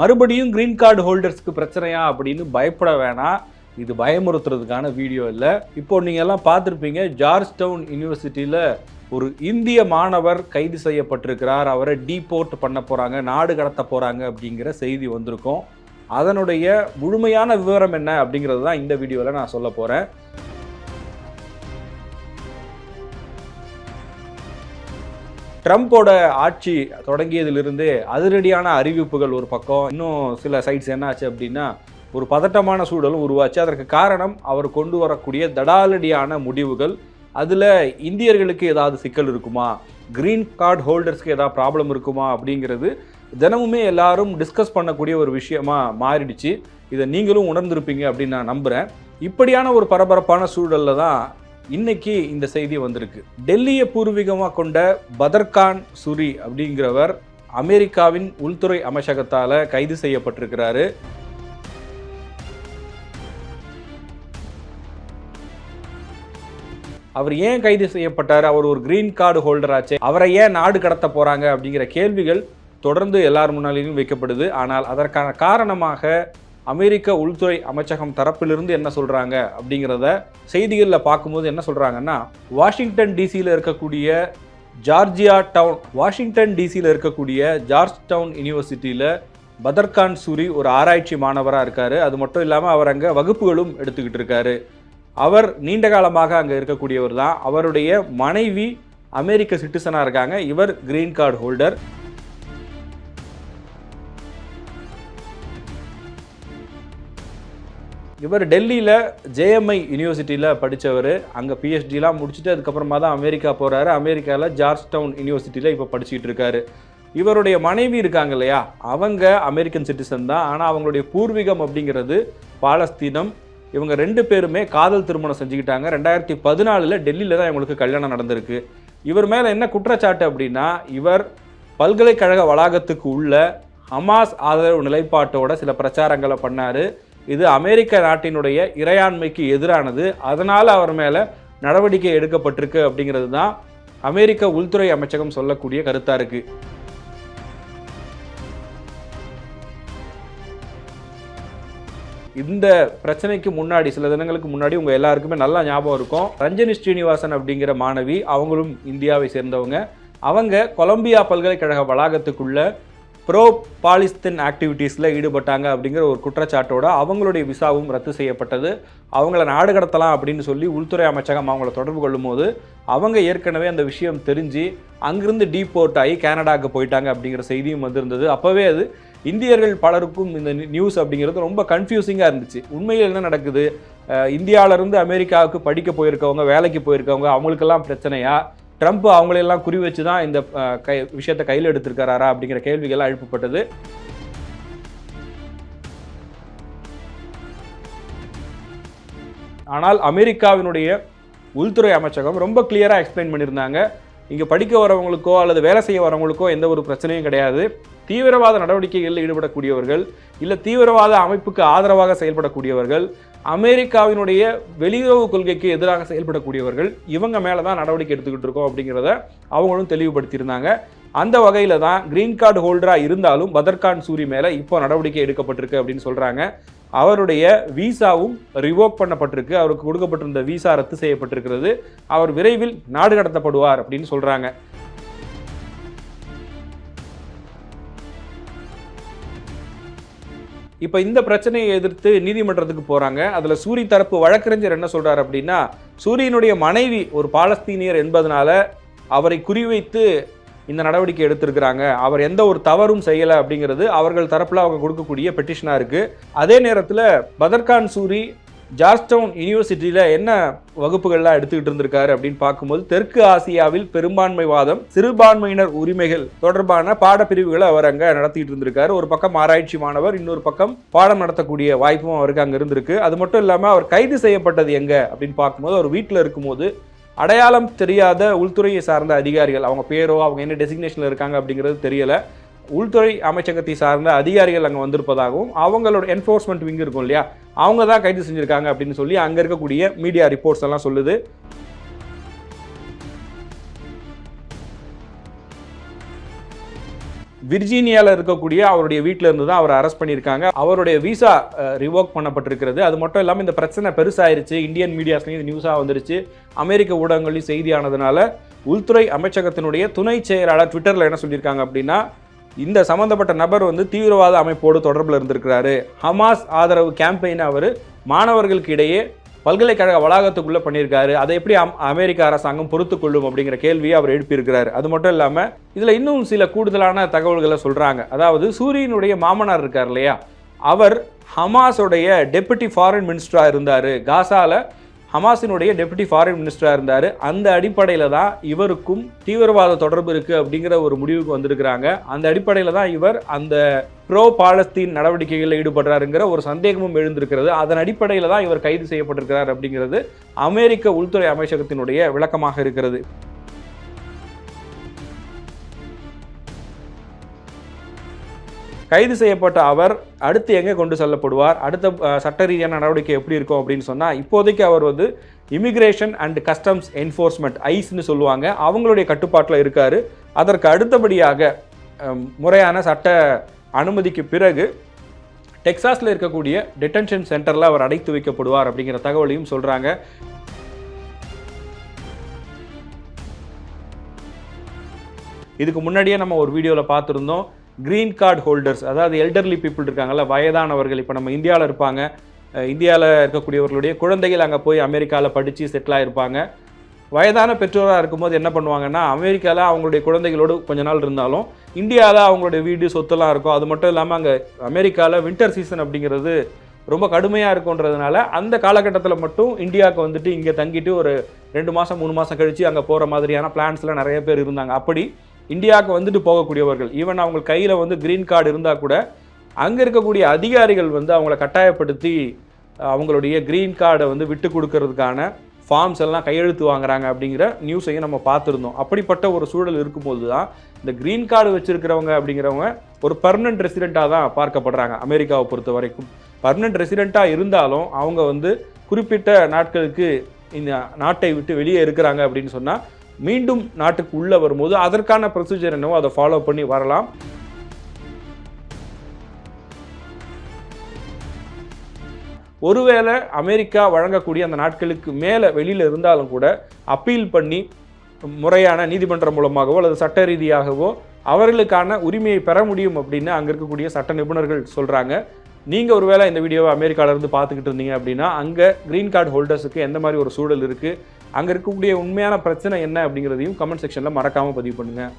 மறுபடியும் green card ஹோல்டர்ஸ்க்கு பிரச்சனையா அப்படின்னு பயப்பட வேணாம். இது பயமுறுத்துறதுக்கான வீடியோ இல்லை. இப்போ நீங்க எல்லாம் பார்த்துருப்பீங்க ஜார்ஜ் டவுன் யூனிவர்சிட்டியில் ஒரு இந்திய மாணவர் கைது செய்யப்பட்டிருக்கிறார். அவரை டீபோர்ட் பண்ண போறாங்க நாடு கடத்த போறாங்க அப்படிங்கிற செய்தி வந்திருக்கும். அதனுடைய முழுமையான விவரம் என்ன அப்படிங்கிறது தான் இந்த வீடியோவில் நான் சொல்ல போகிறேன் ட்ரம்ப்போட ஆட்சி தொடங்கியதிலிருந்தே அதிரடியான அறிவிப்புகள் ஒரு பக்கம். இன்னும் சில சைட்ஸ் என்ன ஆச்சு அப்படின்னா ஒரு பதட்டமான சூழலும் உருவாச்சு. அதற்கு காரணம் அவர் கொண்டு வரக்கூடிய தடாலடியான முடிவுகள். அதில் இந்தியர்களுக்கு ஏதாவது சிக்கல் இருக்குமா? கிரீன் கார்டு ஹோல்டர்ஸ்க்கு ஏதாவது ப்ராப்ளம் இருக்குமா? அப்படிங்கிறது தினமுமே எல்லாரும் டிஸ்கஸ் பண்ணக்கூடிய ஒரு விஷயமா மாறிடுச்சு. இதை நீங்களும் உணர்ந்திருப்பீங்க அப்படின்னு நான் நம்புகிறேன் இப்படியான ஒரு பரபரப்பான சூழலில் தான் இன்னைக்கு இந்த செய்தி வந்திருக்கு. டெல்லியை பூர்வீகமாக கொண்ட பதர்கான் சுரி அப்படிங்கிறவர் அமெரிக்காவின் உள்துறை அமைச்சகத்தால் கைது செய்யப்பட்டிருக்கிறாரு. அவர் ஏன் கைது செய்யப்பட்டார்? அவர் ஒரு கிரீன் கார்டு ஹோல்டர் ஆச்சு. அவரை ஏன் நாடு கடத்த போறாங்க அப்படிங்கிற கேள்விகள் தொடர்ந்து எல்லார் முன்னாலேயும் வைக்கப்படுது. ஆனால் அதற்கான காரணமாக அமெரிக்க உள்துறை அமைச்சகம் தரப்பிலிருந்து என்ன சொல்கிறாங்க அப்படிங்கிறத செய்திகளில் பார்க்கும்போது என்ன சொல்கிறாங்கன்னா வாஷிங்டன் டிசியில் இருக்கக்கூடிய ஜார்ஜியா டவுன் வாஷிங்டன் டிசியில் இருக்கக்கூடிய ஜார்ஜ் டவுன் யூனிவர்சிட்டியில் பதர்கான் சூரி ஒரு ஆராய்ச்சி மாணவராக இருக்கார். அது மட்டும் இல்லாமல் அவர் அங்கே வகுப்புகளும் எடுத்துக்கிட்டு இருக்காரு. அவர் நீண்ட காலமாக அங்கே இருக்கக்கூடியவர் தான். அவருடைய மனைவி அமெரிக்க சிட்டிசனாக இருக்காங்க. இவர் கிரீன் கார்டு ஹோல்டர். இவர் டெல்லியில் ஜேஎம்ஐ யூனிவர்சிட்டியில் படித்தவர் அங்கே பிஹெச்டிலாம் முடிச்சுட்டு அதுக்கப்புறமா தான் அமெரிக்கா போகிறாரு அமெரிக்காவில் ஜார்ஜ் டவுன் யூனிவர்சிட்டியில் இப்போ படிச்சுக்கிட்டு இருக்காரு. இவருடைய மனைவி இருக்காங்க இல்லையா? அவங்க அமெரிக்கன் சிட்டிசன் தான். ஆனால் அவங்களுடைய பூர்வீகம் அப்படிங்கிறது பாலஸ்தீனம். இவங்க ரெண்டு பேருமே காதல் திருமணம் செஞ்சுக்கிட்டாங்க. ரெண்டாயிரத்தி பதினாலில் டெல்லியில் தான் இவங்களுக்கு கல்யாணம் நடந்திருக்கு. இவர் மேலே என்ன குற்றச்சாட்டு அப்படின்னா இவர் பல்கலைக்கழக வளாகத்துக்கு உள்ள ஹமாஸ் ஆதரவு நிலைப்பாட்டோட சில பிரச்சாரங்களை பண்ணார். இது அமெரிக்க நாட்டினுடைய இறையாண்மைக்கு எதிரானது. அதனால் அவர் மேலே நடவடிக்கை எடுக்கப்பட்டிருக்கு அப்படிங்கிறது தான் அமெரிக்க உள்துறை அமைச்சகம் சொல்லக்கூடிய கருத்தாக இருக்குது இந்த பிரச்சனைக்கு முன்னாடி சில தினங்களுக்கு முன்னாடி உங்கள் எல்லாருக்குமே நல்லா ஞாபகம் இருக்கும். ரஞ்சனி ஸ்ரீனிவாசன் அப்படிங்கிற மாணவி அவங்களும் இந்தியாவை சேர்ந்தவங்க. அவங்க கொலம்பியா பல்கலைக்கழக வளாகத்துக்குள்ள ப்ரோ பாலிஸ்தீன் ஆக்டிவிட்டீஸில் ஈடுபட்டாங்க அப்படிங்கிற ஒரு குற்றச்சாட்டோட அவங்களுடைய விசாவும் ரத்து செய்யப்பட்டது. அவங்கள நாடு கடத்தலாம் அப்படின்னு சொல்லி உள்துறை அமைச்சகம் அவங்கள தொடர்பு கொள்ளும்போது அவங்க ஏற்கனவே அந்த விஷயம் தெரிஞ்சு அங்கிருந்து டீபோர்ட் ஆகி கனடாவுக்கு போயிட்டாங்க அப்படிங்கிற செய்தியும் வந்திருந்தது. அப்போவே அது இந்தியர்கள் பலருக்கும் இந்த நியூஸ் அப்படிங்கிறது ரொம்ப கன்ஃபியூசிங்காக இருந்துச்சு. உண்மையில் என்ன நடக்குது? இந்தியாவிலேருந்து இந்தியாவிலிருந்து அமெரிக்காவுக்கு படிக்க போயிருக்கவங்க வேலைக்கு போயிருக்கவங்க அவங்களுக்கெல்லாம் பிரச்சனையா? ட்ரம்ப் அவங்களையெல்லாம் குறி வச்சு தான் இந்த கை விஷயத்தை கையில் எடுத்திருக்காரா அப்படிங்கிற கேள்விகள் எழுப்பப்பட்டது. ஆனால் அமெரிக்காவினுடைய உள்துறை அமைச்சகம் ரொம்ப கிளியராக எக்ஸ்பிளைன் பண்ணியிருந்தாங்க. இங்கே படிக்க வரவங்களுக்கோ அல்லது வேலை செய்ய வரவங்களுக்கோ எந்த ஒரு பிரச்சனையும் கிடையாது. தீவிரவாத நடவடிக்கைகளில் ஈடுபடக்கூடியவர்கள் இல்லை தீவிரவாத அமைப்புக்கு ஆதரவாக செயல்படக்கூடியவர்கள் அமெரிக்காவினுடைய வெளியுறவு கொள்கைக்கு எதிராக செயல்படக்கூடியவர்கள் இவங்க மேலே தான் நடவடிக்கை எடுத்துக்கிட்டு இருக்கோம் அப்படிங்கிறத அவங்களும் தெளிவுபடுத்தியிருந்தாங்க. அந்த வகையில் தான் கிரீன் கார்டு ஹோல்டராக இருந்தாலும் பதர்கான் சூரி மேலே இப்போ நடவடிக்கை எடுக்கப்பட்டிருக்கு அப்படின்னு சொல்கிறாங்க அவருடைய விசாவும் ரிவோக் பண்ணப்பட்டிருக்கு. அவருக்கு கொடுக்கப்பட்டிருந்த விசா ரத்து செய்யப்பட்டிருக்கிறது. அவர் விரைவில் நாடு கடத்தப்படுவார் அப்படின்னு சொல்கிறாங்க இப்போ இந்த பிரச்சனையை எதிர்த்து நீதிமன்றத்துக்கு போகிறாங்க அதில் சூரி தரப்பு வழக்கறிஞர் என்ன சொல்கிறார் அப்படின்னா சூரியனுடைய மனைவி ஒரு பாலஸ்தீனியர் என்பதனால அவரை குறிவைத்து இந்த நடவடிக்கை எடுத்திருக்கிறாங்க. அவர் எந்த ஒரு தவறும் செய்யலை அப்படிங்கிறது அவர்கள் தரப்பில் அவங்க கொடுக்கக்கூடிய பெட்டிஷனாக இருக்குது அதே நேரத்தில் பதர்கான் சூரி ஜார்ஜ்டவுன் யூனிவர்சிட்டியில் என்ன வகுப்புகள்லாம் எடுத்துக்கிட்டு இருந்திருக்காரு அப்படின்னு பார்க்கும்போது தெற்கு ஆசியாவில் பெரும்பான்மைவாதம் சிறுபான்மையினர் உரிமைகள் தொடர்பான பாடப்பிரிவுகளை அவர் அங்கே நடத்திட்டு இருந்திருக்காரு. ஒரு பக்கம் ஆராய்ச்சி மாணவர் இன்னொரு பக்கம் பாடம் நடத்தக்கூடிய வாய்ப்பும் அவருக்கு அங்கே இருந்திருக்கு. அது மட்டும் இல்லாமல் அவர் கைது செய்யப்பட்டது எங்கே அப்படின்னு பார்க்கும்போது அவர் வீட்டில் இருக்கும்போது அடையாளம் தெரியாத உள்துறையை சார்ந்த அதிகாரிகள் அவங்க பேரோ அவங்க என்ன டெசிக்னேஷனில் இருக்காங்க அப்படிங்கிறது தெரியலை. உள்துறை அமைச்சகத்தை சார்ந்த அதிகாரிகள் அங்கே வந்திருப்பதாகவும் அவங்களோட என்ஃபோர்ஸ்மெண்ட் விங் இருக்கும் இல்லையா அவங்க தான் கைது செஞ்சுருக்காங்க அப்படின்னு சொல்லி அங்கே இருக்கக்கூடிய மீடியா ரிப்போர்ட்ஸ் எல்லாம் சொல்லுது. விர்ஜீனியாவில் இருக்கக்கூடிய அவருடைய வீட்டில் இருந்து தான் அவரை அரெஸ்ட் பண்ணியிருக்காங்க. அவருடைய விசா ரிவோக் பண்ணப்பட்டிருக்கிறது. அது மட்டும் இல்லாமல் இந்த பிரச்சனை பெருசாயிருச்சு. இந்தியன் மீடியாஸ்லையும் இது நியூஸாக வந்துருச்சு. அமெரிக்க ஊடகங்களையும் செய்தியானதுனால உள்துறை அமைச்சகத்தினுடைய துணை செயலாளர் ட்விட்டரில் என்ன சொல்லியிருக்காங்க அப்படின்னா இந்த சம்மந்தப்பட்ட நபர் வந்து தீவிரவாத அமைப்போடு தொடர்பில் இருந்திருக்கிறாரு. ஹமாஸ் ஆதரவு கேம்பெயினை அவர் மாணவர்களுக்கு இடையே பல்கலைக்கழக வளாகத்துக்குள்ளே பண்ணியிருக்காரு. அதை எப்படி அம் அமெரிக்க அரசாங்கம் பொறுத்து கொள்ளும் அப்படிங்கிற கேள்வியை அவர் எழுப்பியிருக்கிறார். அது மட்டும் இல்லாமல் இதில் இன்னும் சில கூடுதலான தகவல்களை சொல்கிறாங்க அதாவது சூரியனுடைய மாமனார் இருக்கார் இல்லையா? அவர் ஹமாஸுடைய டெபுட்டி ஃபாரின் மினிஸ்டராக இருந்தார். காசால ஹமாஸினுடைய டெபுட்டி ஃபாரின் மினிஸ்டராக இருந்தார். அந்த அடிப்படையில் தான் இவருக்கும் தீவிரவாத தொடர்பு இருக்குது அப்படிங்கிற ஒரு முடிவுக்கு வந்திருக்கிறாங்க. அந்த அடிப்படையில் தான் இவர் அந்த ப்ரோ பாலஸ்தீன் நடவடிக்கைகளில் ஈடுபடுறாருங்கிற ஒரு சந்தேகமும் எழுந்திருக்கிறது. அதன் அடிப்படையில் தான் இவர் கைது செய்யப்பட்டிருக்கிறார் அப்படிங்கிறது அமெரிக்க உள்துறை அமைச்சகத்தினுடைய விளக்கமாக இருக்கிறது. கைது செய்யப்பட்ட அவர் அடுத்து எங்கே கொண்டு செல்லப்படுவார்? அடுத்த சட்ட ரீதியான நடவடிக்கை எப்படி இருக்கும் அப்படின்னு சொன்னால் இப்போதைக்கு அவர் வந்து இமிக்ரேஷன் அண்ட் கஸ்டம்ஸ் என்ஃபோர்ஸ்மெண்ட் ஐஸ்னு சொல்லுவாங்க. அவங்களுடைய கட்டுப்பாட்டில் இருக்கார். அதற்கு அடுத்தபடியாக முறையான சட்ட அனுமதிக்கு பிறகு டெக்சாஸில் இருக்கக்கூடிய டிடென்ஷன் சென்டரில் அவர் அடைத்து வைக்கப்படுவார் அப்படிங்கிற தகவலையும் சொல்கிறாங்க இதுக்கு முன்னாடியே நம்ம ஒரு வீடியோவில் பார்த்துருந்தோம். க்ரீன் கார்டு ஹோல்டர்ஸ் அதாவது எல்டர்லி பீப்புள் இருக்காங்கல்ல வயதானவர்கள் இப்போ நம்ம இந்தியாவில் இருப்பாங்க. இந்தியாவில் இருக்கக்கூடியவர்களுடைய குழந்தைகள் அங்கே போய் அமெரிக்காவில் படித்து செட்டில் ஆகிருப்பாங்க வயதான பெற்றோராக இருக்கும்போது என்ன பண்ணுவாங்கன்னா அமெரிக்காவில் அவங்களுடைய குழந்தைகளோடு கொஞ்ச நாள் இருந்தாலும் இந்தியாவில் அவங்களுடைய வீடு சொத்தெல்லாம் இருக்கும். அது மட்டும் இல்லாமல் அங்கே அமெரிக்காவில் வின்டர் சீசன் அப்படிங்கிறது ரொம்ப கடுமையாக இருக்குன்றதுனால அந்த காலகட்டத்தில் மட்டும் இந்தியாவுக்கு வந்துட்டு இங்கே தங்கிட்டு ஒரு ரெண்டு மாதம் மூணு மாதம் கழித்து அங்கே போகிற மாதிரியான பிளான்ஸ்லாம் நிறைய பேர் இருந்தாங்க. அப்படி இந்தியாவுக்கு வந்துட்டு போகக்கூடியவர்கள். ஈவன் அவங்க கையில் வந்து க்ரீன் கார்டு இருந்தால் கூட அங்கே இருக்கக்கூடிய அதிகாரிகள் வந்து அவங்கள கட்டாயப்படுத்தி அவங்களுடைய க்ரீன் கார்டை வந்து விட்டு கொடுக்கறதுக்கான ஃபார்ம்ஸ் எல்லாம் கையெழுத்து வாங்குறாங்க அப்படிங்கிற நியூஸையும் நம்ம பார்த்துருந்தோம். அப்படிப்பட்ட ஒரு சூழல் இருக்கும்போது தான் இந்த க்ரீன் கார்டு வச்சுருக்கிறவங்க அப்படிங்கிறவங்க ஒரு பர்மனன்ட் ரெசிடெண்ட்டாக தான் பார்க்கப்படுறாங்க அமெரிக்காவை பொறுத்த வரைக்கும். பர்மனன்ட் ரெசிடெண்ட்டாக இருந்தாலும் அவங்க வந்து குறிப்பிட்ட நாட்களுக்கு இந்த நாட்டை விட்டு வெளியே இருக்கிறாங்க அப்படின்னு சொன்னால் மீண்டும் நாட்டுக்கு உள்ளே வரும்போது அதற்கான ப்ரொசீஜர் என்னவோ அதை ஃபாலோ பண்ணி வரலாம். ஒருவேளை அமெரிக்கா வழங்கக்கூடிய அந்த நாட்களுக்கு மேலே வெளியில் இருந்தாலும் கூட அப்பீல் பண்ணி முறையான நீதிமன்றம் மூலமாகவோ அல்லது சட்ட ரீதியாகவோ அவர்களுக்கான உரிமையை பெற முடியும் அப்படின்னு அங்கே இருக்கக்கூடிய சட்ட நிபுணர்கள் சொல்கிறாங்க நீங்கள் ஒருவேளை இந்த வீடியோவை அமெரிக்கால இருந்து பார்த்துக்கிட்டு இருந்தீங்க அப்படின்னா அங்கே க்ரீன் கார்டு ஹோல்டர்ஸுக்கு எந்த மாதிரி ஒரு சூழல் இருக்குது அங்கே இருக்கக்கூடிய உண்மையான பிரச்சனை என்ன அப்படிங்கிறதையும் கமெண்ட் செக்ஷனில் மறக்காமல் பதிவு பண்ணுங்கள்